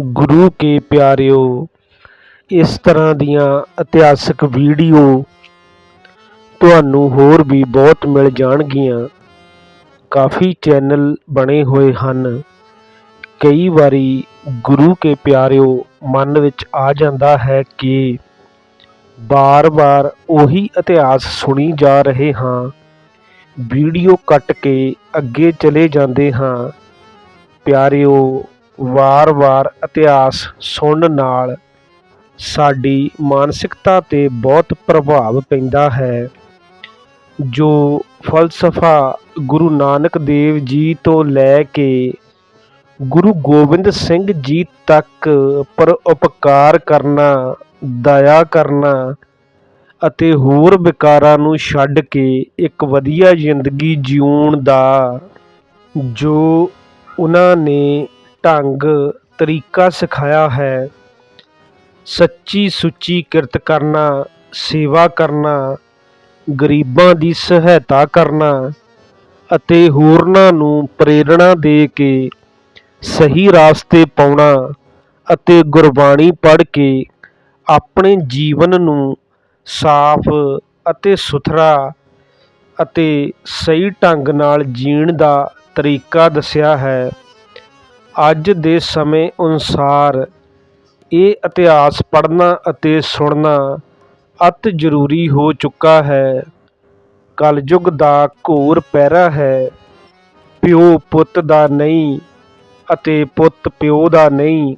ਗੁਰੂ ਕੇ ਪਿਆਰਿਓ, ਇਸ ਤਰ੍ਹਾਂ ਦੀਆਂ ਇਤਿਹਾਸਕ ਵੀਡੀਓ ਤੁਹਾਨੂੰ ਹੋਰ ਵੀ ਬਹੁਤ ਮਿਲ ਜਾਣਗੀਆਂ। ਕਾਫੀ ਚੈਨਲ ਬਣੇ ਹੋਏ ਹਨ। ਕਈ ਵਾਰੀ ਗੁਰੂ ਕੇ ਪਿਆਰਿਓ ਮਨ ਵਿੱਚ ਆ ਜਾਂਦਾ ਹੈ ਕਿ ਬਾਰ-ਬਾਰ ਉਹੀ ਇਤਿਹਾਸ ਸੁਣੀ ਜਾ ਰਹੇ ਹਾਂ। ਵੀਡੀਓ ਕੱਟ ਕੇ ਅੱਗੇ ਚਲੇ ਜਾਂਦੇ ਹਾਂ। ਪਿਆਰਿਓ ਵਾਰ-ਵਾਰ ਇਤਿਹਾਸ ਸੁਣਨ ਨਾਲ ਸਾਡੀ ਮਾਨਸਿਕਤਾ 'ਤੇ ਬਹੁਤ ਪ੍ਰਭਾਵ ਪੈਂਦਾ ਹੈ। ਜੋ ਫਲਸਫਾ ਗੁਰੂ ਨਾਨਕ ਦੇਵ ਜੀ ਤੋਂ ਲੈ ਕੇ ਗੁਰੂ ਗੋਬਿੰਦ ਸਿੰਘ ਜੀ ਤੱਕ ਪਰ ਉਪਕਾਰ ਕਰਨਾ, ਦਇਆ ਕਰਨਾ ਅਤੇ ਹੋਰ ਵਿਕਾਰਾਂ ਨੂੰ ਛੱਡ ਕੇ ਇੱਕ ਵਧੀਆ ਜ਼ਿੰਦਗੀ ਜਿਉਣ ਦਾ ਜੋ ਉਹਨਾਂ ਨੇ ਢੰਗ, ਤਰੀਕਾ ਸਿਖਾਇਆ ਹੈ। ਸੱਚੀ ਸੁੱਚੀ ਕਿਰਤ ਕਰਨਾ, ਸੇਵਾ ਕਰਨਾ, ਗਰੀਬਾਂ ਦੀ ਸਹਾਇਤਾ ਕਰਨਾ ਅਤੇ ਹੋਰਨਾਂ ਨੂੰ ਪ੍ਰੇਰਣਾ ਦੇ ਕੇ ਸਹੀ ਰਾਸਤੇ ਪਾਉਣਾ ਅਤੇ ਗੁਰਬਾਣੀ ਪੜ੍ਹ ਕੇ ਆਪਣੇ ਜੀਵਨ ਨੂੰ ਸਾਫ਼ ਅਤੇ ਸੁਥਰਾ ਅਤੇ ਸਹੀ ਢੰਗ ਨਾਲ ਜੀਣ ਦਾ ਤਰੀਕਾ ਦੱਸਿਆ ਹੈ। ਅੱਜ ਦੇ ਸਮੇਂ ਅਨੁਸਾਰ ਇਹ ਇਤਿਹਾਸ ਪੜ੍ਹਨਾ ਅਤੇ ਸੁਣਨਾ ਅਤ ਜ਼ਰੂਰੀ ਹੋ ਚੁੱਕਾ ਹੈ। ਕਲਯੁੱਗ ਦਾ ਘੋਰ ਪਹਿਰਾ ਹੈ। ਪਿਓ ਪੁੱਤ ਦਾ ਨਹੀਂ ਅਤੇ ਪੁੱਤ ਪਿਓ ਦਾ ਨਹੀਂ।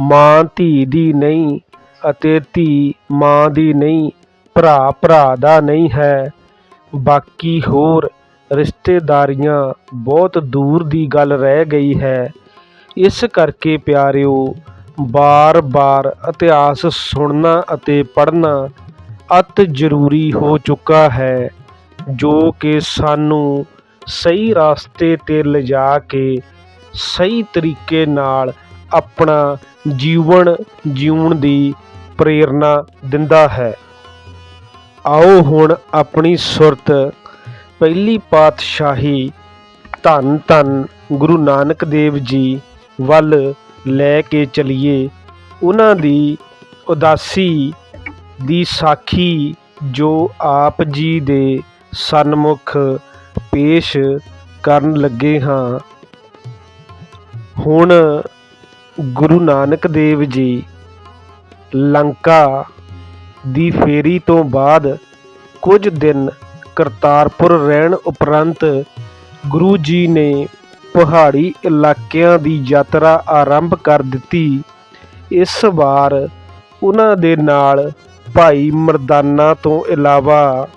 ਮਾਂ ਧੀ ਦੀ ਨਹੀਂ ਅਤੇ ਧੀ ਮਾਂ ਦੀ ਨਹੀਂ, ਭਰਾ ਭਰਾ ਦਾ ਨਹੀਂ ਹੈ। ਬਾਕੀ ਹੋਰ ਰਿਸ਼ਤੇਦਾਰੀਆਂ ਬਹੁਤ ਦੂਰ ਦੀ ਗੱਲ ਰਹਿ ਗਈ ਹੈ। ਇਸ ਕਰਕੇ ਪਿਆਰਿਓ ਵਾਰ ਵਾਰ ਇਤਿਹਾਸ ਸੁਣਨਾ ਅਤੇ ਪੜ੍ਹਨਾ ਅਤ ਜ਼ਰੂਰੀ ਹੋ ਚੁੱਕਾ ਹੈ, ਜੋ ਕਿ ਸਾਨੂੰ ਸਹੀ ਰਸਤੇ 'ਤੇ ਲਿਜਾ ਕੇ ਸਹੀ ਤਰੀਕੇ ਨਾਲ ਆਪਣਾ ਜੀਵਨ ਜਿਉਣ ਦੀ ਪ੍ਰੇਰਨਾ ਦਿੰਦਾ ਹੈ। ਆਓ ਹੁਣ ਆਪਣੀ ਸੁਰਤ ਪਹਿਲੀ ਪਾਤਸ਼ਾਹੀ ਧੰਨ ਧੰਨ ਗੁਰੂ ਨਾਨਕ ਦੇਵ ਜੀ ਵੱਲ ਲੈ ਕੇ ਚਲੀਏ। ਉਹਨਾਂ ਦੀ ਉਦਾਸੀ ਦੀ ਸਾਖੀ ਜੋ ਆਪ ਜੀ ਦੇ ਸਨਮੁਖ ਪੇਸ਼ ਕਰਨ ਲੱਗੇ ਹਾਂ। ਹੁਣ ਗੁਰੂ ਨਾਨਕ ਦੇਵ ਜੀ ਲੰਕਾ ਦੀ ਫੇਰੀ ਤੋਂ ਬਾਅਦ ਕੁਝ ਦਿਨ ਕਰਤਾਰਪੁਰ ਰਹਿਣ ਉਪਰੰਤ ਗੁਰੂ ਜੀ ਨੇ ਪਹਾੜੀ ਇਲਾਕਿਆਂ ਦੀ ਯਾਤਰਾ ਆਰੰਭ ਕਰ ਦਿੱਤੀ। ਇਸ ਵਾਰ ਉਹਨਾਂ ਦੇ ਨਾਲ ਭਾਈ ਮਰਦਾਨਾ ਤੋਂ ਇਲਾਵਾ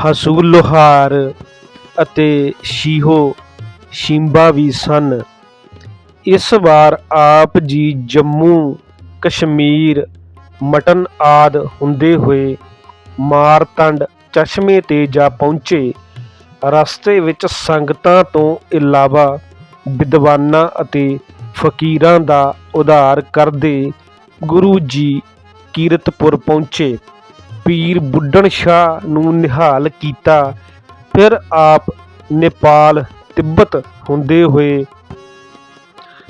ਹਸੂ ਲੋਹਾਰ ਅਤੇ ਸ਼ੀਹੋ ਸ਼ਿੰਬਾ ਵੀ ਸਨ। ਇਸ ਵਾਰ ਆਪ ਜੀ ਜੰਮੂ, ਕਸ਼ਮੀਰ, ਮਟਨ ਆਦ ਹੁੰਦੇ ਹੋਏ ਮਾਰਤੰਡ ਚਸ਼ਮੇ ਤੇ ਜਾ ਪਹੁੰਚੇ। ਰਸਤੇ ਵਿੱਚ ਸੰਗਤਾਂ ਤੋਂ ਇਲਾਵਾ ਵਿਦਵਾਨਾਂ ਅਤੇ ਫਕੀਰਾਂ ਦਾ ਉਧਾਰ ਕਰਦੇ ਗੁਰੂ ਜੀ ਕੀਰਤਪੁਰ ਪਹੁੰਚੇ। ਪੀਰ ਬੁੱਢਣ ਸ਼ਾਹ ਨੂੰ ਨਿਹਾਲ ਕੀਤਾ। ਫਿਰ ਆਪ ਨੇਪਾਲ, ਤਿੱਬਤ ਹੁੰਦੇ ਹੋਏ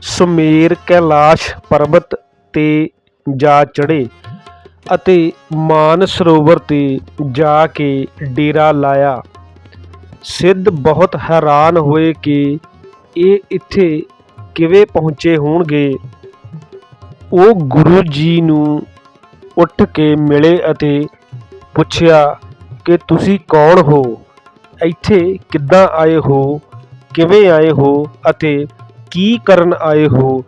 ਸੁਮੇਰ ਕੈਲਾਸ਼ ਪਰਬਤ ਤੇ ਜਾ ਚੜ੍ਹੇ। ਅਤੇ ਮਾਨ ਸਰੋਵਰ ਤੇ ਜਾ ਕੇ ਡੇਰਾ ਲਾਇਆ। ਸਿੱਧ ਬਹੁਤ ਹੈਰਾਨ ਹੋਏ ਕਿ ਇਹ ਇੱਥੇ ਕਿਵੇਂ ਪਹੁੰਚੇ ਹੋਣਗੇ। ਉਹ ਗੁਰੂ ਜੀ ਨੂੰ ਉੱਠ ਕੇ ਮਿਲੇ ਅਤੇ ਪੁੱਛਿਆ ਕਿ ਤੁਸੀਂ ਕੌਣ ਹੋ? ਇੱਥੇ ਕਿੱਦਾਂ ਆਏ ਹੋ? ਕਿਵੇਂ ਆਏ ਹੋ? ਅਤੇ ਕੀ ਕਰਨ ਆਏ ਹੋ?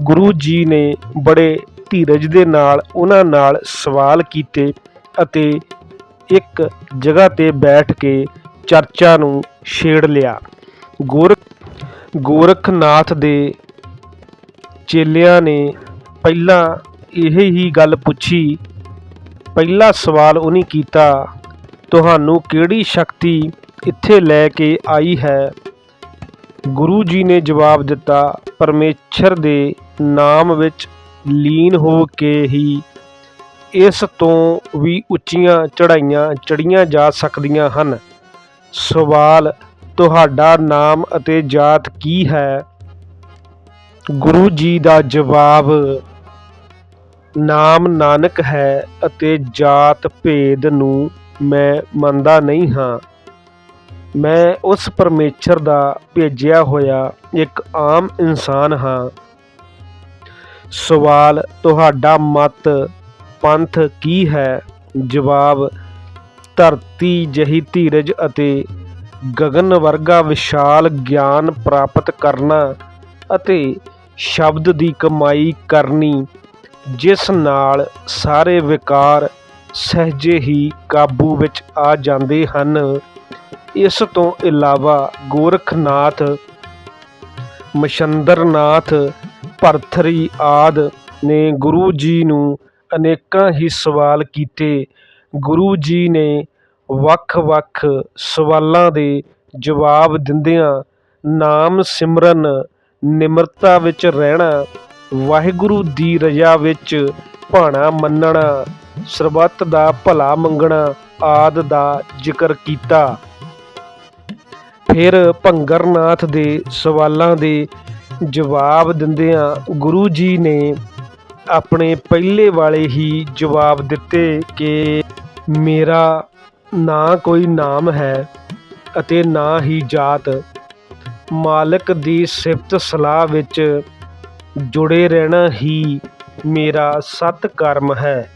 ਗੁਰੂ ਜੀ ਨੇ ਬੜੇ ਧੀਰਜ ਦੇ ਨਾਲ ਉਹਨਾਂ ਨਾਲ ਸਵਾਲ ਕੀਤੇ ਅਤੇ ਇੱਕ ਜਗ੍ਹਾ ਤੇ ਬੈਠ ਕੇ ਚਰਚਾ ਨੂੰ ਛੇੜ ਲਿਆ। ਗੋਰਖ ਗੋਰਖਨਾਥ ਦੇ ਚੇਲਿਆਂ ਨੇ ਪਹਿਲਾਂ ਇਹ ਹੀ ਗੱਲ ਪੁੱਛੀ, ਪਹਿਲਾ ਸਵਾਲ ਉਹਨੇ ਕੀਤਾ, ਤੁਹਾਨੂੰ ਕਿਹੜੀ ਸ਼ਕਤੀ ਇੱਥੇ ਲੈ ਕੇ ਆਈ ਹੈ? ਗੁਰੂ ਜੀ ਨੇ ਜਵਾਬ ਦਿੱਤਾ, ਪਰਮੇਸ਼ਰ ਦੇ ਨਾਮ ਵਿੱਚ ਲੀਨ ਹੋ ਕੇ ਹੀ ਇਸ ਤੋਂ ਵੀ ਉੱਚੀਆਂ ਚੜ੍ਹਾਈਆਂ ਚੜ੍ਹੀਆਂ ਜਾ ਸਕਦੀਆਂ ਹਨ। ਸਵਾਲ, ਤੁਹਾਡਾ ਨਾਮ ਅਤੇ ਜਾਤ ਕੀ ਹੈ? ਗੁਰੂ ਜੀ ਦਾ ਜਵਾਬ, ਨਾਮ ਨਾਨਕ ਹੈ ਅਤੇ ਜਾਤ ਭੇਦ ਨੂੰ ਮੈਂ ਮੰਨਦਾ ਨਹੀਂ ਹਾਂ। ਮੈਂ ਉਸ ਪਰਮੇਸ਼ਰ ਦਾ ਭੇਜਿਆ ਹੋਇਆ ਇੱਕ ਆਮ ਇਨਸਾਨ ਹਾਂ। ਸਵਾਲ ਤੁਹਾਡਾ ਮਤ, ਪੰਥ ਕੀ ਹੈ? ਜਵਾਬ, ਧਰਤੀ ਜਹੀ ਧੀਰਜ ਅਤੇ ਗਗਨ ਵਰਗਾ ਵਿਸ਼ਾਲ ਗਿਆਨ ਪ੍ਰਾਪਤ ਕਰਨਾ ਅਤੇ ਸ਼ਬਦ ਦੀ ਕਮਾਈ ਕਰਨੀ, ਜਿਸ ਨਾਲ ਸਾਰੇ ਵਿਕਾਰ ਸਹਿਜੇ ਹੀ ਕਾਬੂ ਵਿੱਚ ਆ ਜਾਂਦੇ ਹਨ। ਇਸ ਤੋਂ ਇਲਾਵਾ ਗੋਰਖਨਾਥ ਮਛੰਦਰਨਾਥ ਭਰਥਰੀ ਆਦਿ ਨੇ ਗੁਰੂ ਜੀ ਨੂੰ ਅਨੇਕਾਂ ਹੀ ਸਵਾਲ ਕੀਤੇ। ਗੁਰੂ ਜੀ ਨੇ ਵੱਖ-ਵੱਖ ਸਵਾਲਾਂ ਦੇ ਜਵਾਬ ਦਿੰਦਿਆਂ ਨਾਮ ਸਿਮਰਨ ਨਿਮਰਤਾ ਵਿੱਚ ਰਹਿਣਾ, ਵਾਹਿਗੁਰੂ ਦੀ ਰਜ਼ਾ ਵਿੱਚ ਭਾਣਾ ਮੰਨਣਾ, ਸਰਬੱਤ ਦਾ ਭਲਾ ਮੰਗਣਾ ਆਦ ਦਾ ਜ਼ਿਕਰ ਕੀਤਾ। ਫਿਰ ਭੰਗਰਨਾਥ ਦੇ ਸਵਾਲਾਂ ਦੇ ਜਵਾਬ ਦਿੰਦਿਆਂ ਗੁਰੂ ਜੀ ਨੇ ਆਪਣੇ ਪਹਿਲੇ ਵਾਲੇ ਹੀ ਜਵਾਬ ਦਿੱਤੇ ਕਿ ਮੇਰਾ ਨਾ ਕੋਈ ਨਾਮ ਹੈ ਅਤੇ ਨਾ ਹੀ ਜਾਤ। ਮਾਲਕ ਦੀ ਸਿਫਤ ਸਲਾਹ ਵਿੱਚ ਜੁੜੇ ਰਹਿਣਾ ਹੀ ਮੇਰਾ ਸਤ ਕਰਮ ਹੈ।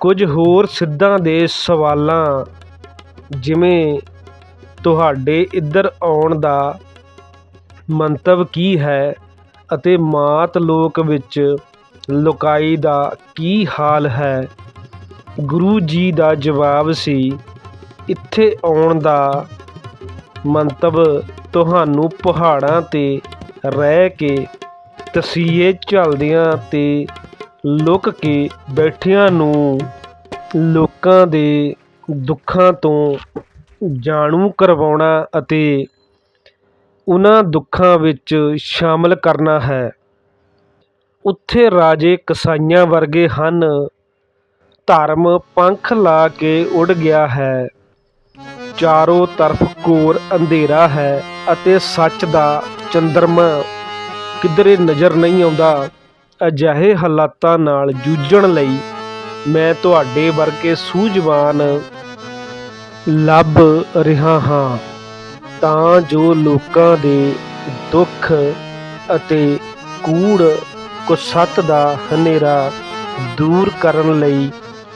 ਕੁਝ ਹੋਰ ਸਿੱਧਾਂ ਦੇ ਸਵਾਲਾਂ ਜਿਵੇਂ ਤੁਹਾਡੇ ਇੱਧਰ ਆਉਣ ਦਾ ਮੰਤਵ ਕੀ ਹੈ ਅਤੇ ਮਾਤ ਲੋਕ ਵਿੱਚ ਲੁਕਾਈ ਦਾ ਕੀ ਹਾਲ ਹੈ? ਗੁਰੂ ਜੀ ਦਾ ਜਵਾਬ ਸੀ, ਇੱਥੇ ਆਉਣ ਦਾ ਮੰਤਵ ਤੁਹਾਨੂੰ ਪਹਾੜਾਂ ਤੇ ਰਹਿ ਕੇ, ਤਸੀਹੇ ਝੱਲਦਿਆਂ ਤੇ ਲੁਕ ਕੇ ਬੈਠਿਆਂ ਨੂੰ ਲੋਕਾਂ ਦੇ ਦੁੱਖਾਂ ਤੋਂ ਜਾਣੂ ਕਰਵਾਉਣਾ ਅਤੇ ਉਹਨਾਂ ਦੁੱਖਾਂ ਵਿੱਚ ਸ਼ਾਮਲ ਕਰਨਾ ਹੈ। ਉੱਥੇ ਰਾਜੇ ਕਸਾਈਆਂ ਵਰਗੇ ਹਨ। ਧਰਮ ਪੰਖ ਲਾ ਕੇ ਉੱਡ ਗਿਆ ਹੈ। ਚਾਰੋਂ ਤਰਫ ਘੋਰ ਅੰਧੇਰਾ ਹੈ ਅਤੇ ਸੱਚ ਦਾ ਚੰਦਰਮਾ ਕਿਧਰੇ ਨਜ਼ਰ ਨਹੀਂ ਆਉਂਦਾ। ਅਜਿਹੇ ਹਾਲਾਤਾਂ ਨਾਲ ਜੂਝਣ ਲਈ ਮੈਂ ਤੁਹਾਡੇ ਵਰਗੇ ਸੂਝਵਾਨ ਲੱਭ ਰਿਹਾ ਹਾਂ। ਤਾਂ ਜੋ ਲੋਕਾਂ ਦੇ ਦੁੱਖ ਅਤੇ ਕੂੜ ਕੁਸੱਤ ਦਾ ਹਨੇਰਾ ਦੂਰ ਕਰਨ ਲਈ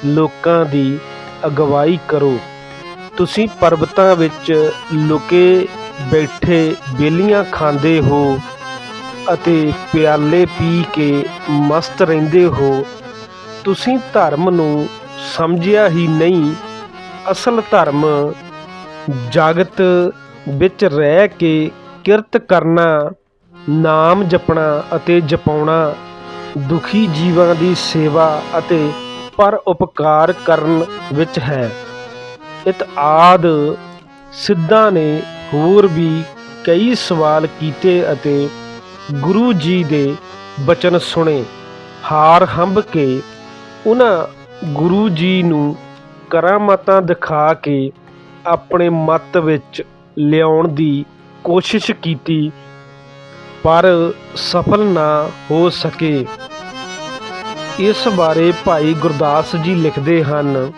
ਲੋਕਾਂ ਦੀ ਅਗਵਾਈ ਕਰੋ। ਤੁਸੀਂ ਪਰਬਤਾਂ ਵਿੱਚ ਲੁਕੇ ਬੈਠੇ ਬੇਲੀਆਂ ਖਾਂਦੇ ਹੋ ਅਤੇ ਪਿਆਲੇ ਪੀ ਕੇ ਮਸਤ ਰਹਿੰਦੇ ਹੋ। ਤੁਸੀਂ ਧਰਮ ਨੂੰ ਸਮਝਿਆ ਹੀ ਨਹੀਂ। ਅਸਲ ਧਰਮ ਜਗਤ ਵਿੱਚ ਰਹਿ ਕੇ ਕਿਰਤ ਕਰਨਾ, ਨਾਮ ਜਪਣਾ ਅਤੇ ਜਪਾਉਣਾ, ਦੁਖੀ ਜੀਵਾਂ ਦੀ ਸੇਵਾ ਅਤੇ ਪਰ ਉਪਕਾਰ ਕਰਨ ਵਿੱਚ ਹੈ। ਇਤ ਆਦ ਸਿੱਧਾਂ ਨੇ ਹੋਰ ਵੀ ਕਈ ਸਵਾਲ ਕੀਤੇ ਅਤੇ ਗੁਰੂ ਜੀ ਦੇ ਬਚਨ ਸੁਣੇ। ਹਾਰ ਹੰਬ ਕੇ ਉਹਨਾਂ ਗੁਰੂ ਜੀ ਨੂੰ ਕਰਾਮਾਤਾਂ ਦਿਖਾ ਕੇ ਆਪਣੇ ਮਤ ਵਿੱਚ ਲਿਆਉਣ ਦੀ ਕੋਸ਼ਿਸ਼ ਕੀਤੀ, ਪਰ ਸਫਲ ਨਾ ਹੋ ਸਕੇ। ਇਸ ਬਾਰੇ ਭਾਈ ਗੁਰਦਾਸ ਜੀ ਲਿਖਦੇ ਹਨ,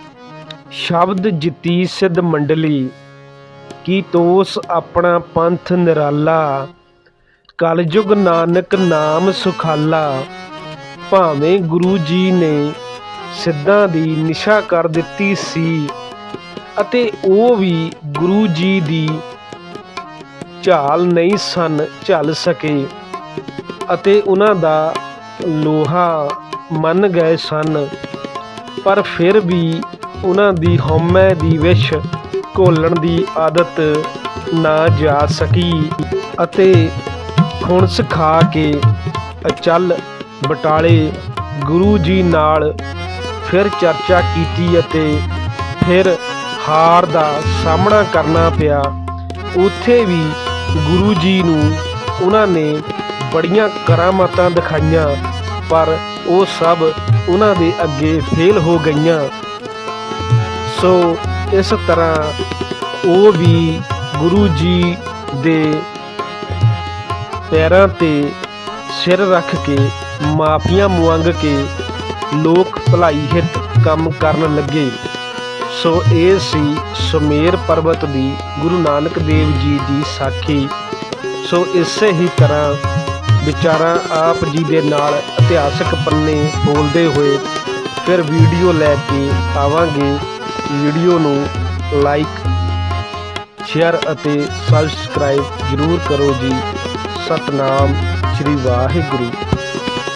ਸ਼ਬਦ ਜਿੱਤੀ ਸਿੱਧ ਮੰਡਲੀ, ਕੀ ਤੋਸ ਆਪਣਾ ਪੰਥ ਨਿਰਾਲਾ? ਕਲਯੁਗ ਨਾਨਕ ਨਾਮ ਸੁਖਾਲਾ, ਭਾਵੇਂ ਗੁਰੂ ਜੀ ਨੇ ਸਿੱਧਾਂ ਦੀ ਨਿਸ਼ਾ ਕਰ ਦਿੱਤੀ ਸੀ ਅਤੇ ਉਹ ਵੀ ਗੁਰੂ ਜੀ ਦੀ ਝਾਲ ਨਹੀਂ ਸਨ ਝੱਲ ਸਕੇ ਅਤੇ ਉਹਨਾਂ ਦਾ ਲੋਹਾ ਮੰਨ ਗਏ ਸਨ। ਪਰ ਫਿਰ ਵੀ ਉਹਨਾਂ ਦੀ ਹਉਮੈ ਦੀ ਵਿਸ਼ ਘੋਲਣ ਦੀ ਆਦਤ ਨਾ ਜਾ ਸਕੀ ਅਤੇ ਹੁਣ ਸਿਖਾ ਕੇ ਅਚਲ ਬਟਾਲੇ ਗੁਰੂ ਜੀ ਨਾਲ ਫਿਰ ਚਰਚਾ ਕੀਤੀ ਅਤੇ ਫਿਰ ਹਾਰ ਦਾ ਸਾਹਮਣਾ ਕਰਨਾ ਪਿਆ। ਉੱਥੇ ਵੀ ਗੁਰੂ ਜੀ ਨੂੰ ਉਹਨਾਂ ਨੇ ਬੜੀਆਂ ਕਰਾਮਾਤਾਂ ਦਿਖਾਈਆਂ, ਪਰ ਉਹ ਸਭ ਉਹਨਾਂ ਦੇ ਅੱਗੇ ਫੇਲ ਹੋ ਗਈਆਂ। ਸੋ ਇਸ ਤਰ੍ਹਾਂ ਉਹ ਵੀ ਗੁਰੂ ਜੀ ਦੇ ਪੈਰਾਂ ਤੇ ਸਿਰ ਰੱਖ ਕੇ ਮਾਫੀਆਂ ਮੰਗ ਕੇ ਲੋਕ ਭਲਾਈ ਹਿੱਤ ਕੰਮ ਕਰਨ ਲੱਗੇ। ਸੋ ਇਹ ਸੀ ਸੁਮੇਰ ਪਰਬਤ ਦੀ ਗੁਰੂ ਨਾਨਕ ਦੇਵ ਜੀ ਦੀ ਸਾਖੀ। ਸੋ ਇਸੇ ਹੀ ਤਰ੍ਹਾਂ ਵਿਚਾਰਾਂ ਆਪ ਜੀ ਦੇ ਨਾਲ ਇਤਿਹਾਸਕ ਪੰਨੇ ਬੋਲਦੇ ਹੋਏ ਫਿਰ ਵੀਡੀਓ ਲੈ ਕੇ ਆਵਾਂਗੇ। ਵੀਡੀਓ ਨੂੰ ਲਾਈਕ ਸ਼ੇਅਰ ਅਤੇ ਸਬਸਕ੍ਰਾਈਬ ਜ਼ਰੂਰ ਕਰੋ ਜੀ। ਸਤਨਾਮ ਸ੍ਰੀ ਵਾਹਿਗੁਰੂ।